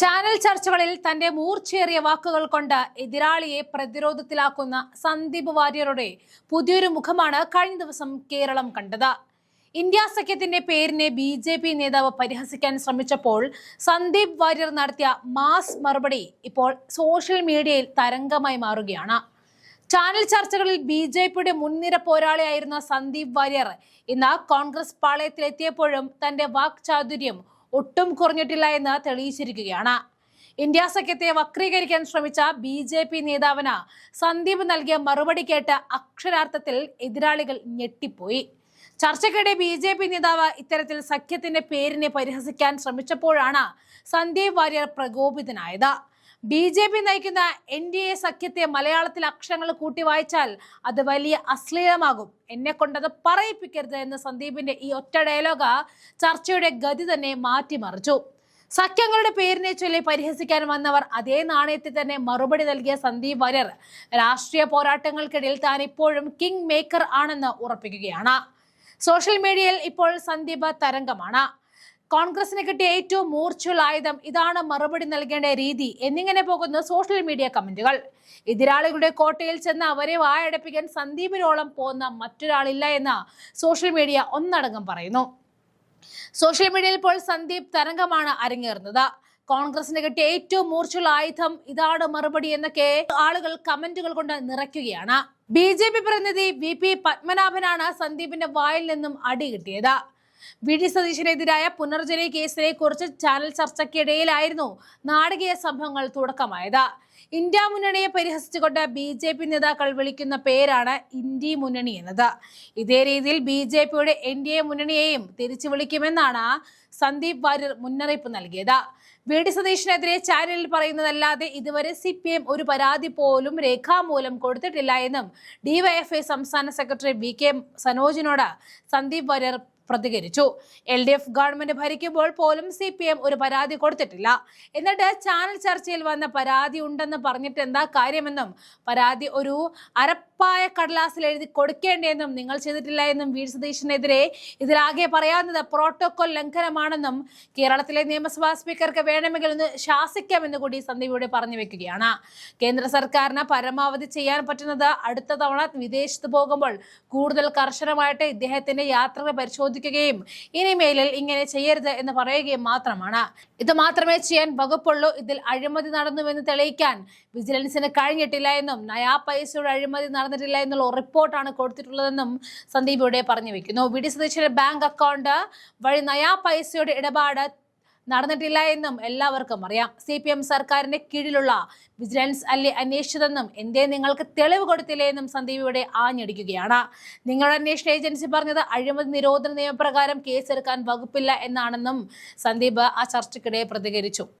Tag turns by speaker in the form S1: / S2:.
S1: Channel ചർച്ചകളിൽ തന്റെ മൂർച്ചയേറിയ വാക്കുകൾ കൊണ്ട് എതിരാളിയെ പ്രതിരോധത്തിലാക്കുന്ന സന്ദീപ് വാര്യരുടെ പുതിയൊരു മുഖമാണ് കഴിഞ്ഞ ദിവസം കേരളം കണ്ടത്. ഇന്ത്യ സഖ്യത്തിന്റെ പേരിനെ ബി ജെ പി നേതാവ് പരിഹസിക്കാൻ ശ്രമിച്ചപ്പോൾ സന്ദീപ് വാര്യർ നടത്തിയ മാസ് മറുപടി ഇപ്പോൾ സോഷ്യൽ മീഡിയയിൽ തരംഗമായി മാറുകയാണ്. ചാനൽ ചർച്ചകളിൽ ബി ജെ പിയുടെ മുൻനിര പോരാളിയായിരുന്ന സന്ദീപ് വാര്യർ ഇന്ന് കോൺഗ്രസ് പാളയത്തിലെത്തിയപ്പോഴും തന്റെ വാക്ചാതുര്യം ഒട്ടും കുറഞ്ഞിട്ടില്ല എന്ന് തെളിയിച്ചിരിക്കുകയാണ്. ഇന്ത്യ സഖ്യത്തെ വക്രീകരിക്കാൻ ശ്രമിച്ച ബി ജെ പി നേതാവിന് സന്ദീപ് നൽകിയ മറുപടി കേട്ട് അക്ഷരാർത്ഥത്തിൽ എതിരാളികൾ ഞെട്ടിപ്പോയി. ചർച്ചയ്ക്കിടെ ബി ജെ പി നേതാവ് ഇത്തരത്തിൽ സഖ്യത്തിന്റെ പേരിനെ പരിഹസിക്കാൻ ശ്രമിച്ചപ്പോഴാണ് സന്ദീപ് വാര്യർ പ്രകോപിതനായത്. ബി ജെ പി നയിക്കുന്ന എൻ ഡി എ സഖ്യത്തെ മലയാളത്തിൽ അക്ഷരങ്ങൾ കൂട്ടി വായിച്ചാൽ അത് വലിയ അശ്ലീലമാകും. എന്നെ കൊണ്ടത് പറയിപ്പിക്കരുത് എന്ന സന്ദീപിന്റെ ഈ ഒറ്റ ഡയലോഗ് ചർച്ചയുടെ ഗതി തന്നെ മാറ്റിമറിച്ചു. സഖ്യങ്ങളുടെ പേരിനെ ചൊല്ലി പരിഹസിക്കാൻ വന്നവർ അതേ നാണയത്തിൽ തന്നെ മറുപടി നൽകിയ സന്ദീപ് വാര്യർ. രാഷ്ട്രീയ പോരാട്ടങ്ങൾക്കിടയിൽ താൻ ഇപ്പോഴും കിങ് മേക്കർ ആണെന്ന് ഉറപ്പിക്കുകയാണ്. സോഷ്യൽ മീഡിയയിൽ ഇപ്പോൾ സന്ദീപ് തരംഗമാണ്. കോൺഗ്രസിന് കിട്ടിയ ഏറ്റവും മൂർച്ചയുള്ള ആയുധം ഇതാണ് മറുപടി നൽകേണ്ട രീതി. എന്നിങ്ങനെ പോകുന്ന സോഷ്യൽ മീഡിയ കമന്റുകൾ. എതിരാളികളുടെ കോട്ടയിൽ ചെന്ന് അവരെ വായടപ്പിക്കാൻ സന്ദീപിനോളം പോകുന്ന മറ്റൊരാളില്ല എന്ന് സോഷ്യൽ മീഡിയ ഒന്നടങ്കം പറയുന്നു. സോഷ്യൽ മീഡിയയിൽ ഇപ്പോൾ സന്ദീപ് തരംഗമാണ് അരങ്ങേറുന്നത്. കോൺഗ്രസിന് കിട്ടിയ ഏറ്റവും മൂർച്ചയുള്ള ആയുധം ഇതാണ് മറുപടി എന്നൊക്കെ ആളുകൾ കമന്റുകൾ കൊണ്ട് നിറയ്ക്കുകയാണ്. ബി ജെ പി പ്രതിനിധി വി പി പത്മനാഭനാണ് സന്ദീപിന്റെ വായിൽ നിന്നും അടി കിട്ടിയത്. വി ഡി സതീശനെതിരായ പുനർജനി കേസിനെ കുറിച്ച് ചാനൽ ചർച്ചയ്ക്കിടയിലായിരുന്നു നാടകീയ സംഭവങ്ങൾ തുടക്കമായത്. ഇന്ത്യ മുന്നണിയെ പരിഹസിച്ചുകൊണ്ട് ബി ജെ പി നേതാക്കൾ വിളിക്കുന്ന പേരാണ് ഇന്ത്യ മുന്നണി എന്നത്. ഇതേ രീതിയിൽ ബി ജെ പിയുടെ എൻ ഡി എ മുന്നണിയെയും തിരിച്ചു വിളിക്കുമെന്നാണ് സന്ദീപ് വാര്യർ മുന്നറിയിപ്പ് നൽകിയത്. വി ഡി സതീഷിനെതിരെ ചാനലിൽ പറയുന്നതല്ലാതെ ഇതുവരെ സി പി എം ഒരു പരാതി പോലും രേഖാമൂലം കൊടുത്തിട്ടില്ല എന്നും ഡിവൈഎഫ്ഐ സംസ്ഥാന സെക്രട്ടറി വി കെ സനോജിനോട് സന്ദീപ് വാര്യർ പ്രതികരിച്ചു. എൽ ഡി എഫ് ഗവൺമെന്റ് ഭരിക്കുമ്പോൾ പോലും സി പി എം ഒരു പരാതി കൊടുത്തിട്ടില്ല. എന്നിട്ട് ചാനൽ ചർച്ചയിൽ വന്ന പരാതി ഉണ്ടെന്ന് പറഞ്ഞിട്ട് എന്താ കാര്യമെന്നും പരാതി ഒരു അരപ്പായ കടലാസിൽ എഴുതി കൊടുക്കേണ്ടതെന്നും നിങ്ങൾ ചെയ്തിട്ടില്ല എന്നും വി. സതീഷിനെതിരെ ഇതിലാകെ പറയാവുന്നത് പ്രോട്ടോകോൾ ലംഘനമാണെന്നും കേരളത്തിലെ നിയമസഭാ സ്പീക്കർക്ക് വേണമെങ്കിൽ ഒന്ന് ശാസിക്കാമെന്ന് കൂടി സന്ദീപ് പറഞ്ഞു വെക്കുകയാണ്. കേന്ദ്ര സർക്കാരിന് പരമാവധി ചെയ്യാൻ പറ്റുന്നത് അടുത്ത തവണ വിദേശത്ത് പോകുമ്പോൾ കൂടുതൽ കർശനമായിട്ട് ഇദ്ദേഹത്തിന്റെ യാത്രകൾ പരിശോധിക്കുകയും ഇനിമേലിൽ ഇങ്ങനെ ചെയ്യരുത് എന്ന് പറയുകയും മാത്രമാണ്. ഇത് മാത്രമേ ചെയ്യാൻ വകുപ്പുള്ളൂ. ഇതിൽ അഴിമതി നടന്നുവെന്ന് തെളിയിക്കാൻ വിജിലൻസിന് കഴിഞ്ഞിട്ടില്ല എന്നും നയാ പൈസയുടെ അഴിമതി നടന്നിട്ടില്ല എന്നുള്ള റിപ്പോർട്ടാണ് കൊടുത്തിട്ടുള്ളതെന്നും സന്ദീപ് ഇവിടെ പറഞ്ഞു വെക്കുന്നു. വി ഡി സതീശന്റെ ബാങ്ക് അക്കൗണ്ട് വഴി നയാ പൈസയുടെ ഇടപാട് നടന്നിട്ടില്ല എന്നും എല്ലാവർക്കും അറിയാം. സി പി എം സർക്കാരിന്റെ കീഴിലുള്ള വിജിലൻസ് അല്ലേ അന്വേഷിച്ചതെന്നും എന്തേ നിങ്ങൾക്ക് തെളിവ് കൊടുത്തില്ലേ എന്നും സന്ദീപ് ഇവിടെ ആഞ്ഞടിക്കുകയാണ്. നിങ്ങളുടെ അന്വേഷണ ഏജൻസി പറഞ്ഞത് അഴിമതി നിരോധന നിയമപ്രകാരം കേസെടുക്കാൻ വകുപ്പില്ല എന്നാണെന്നും സന്ദീപ് ആ ചർച്ചയ്ക്കിടെ പ്രതികരിച്ചു.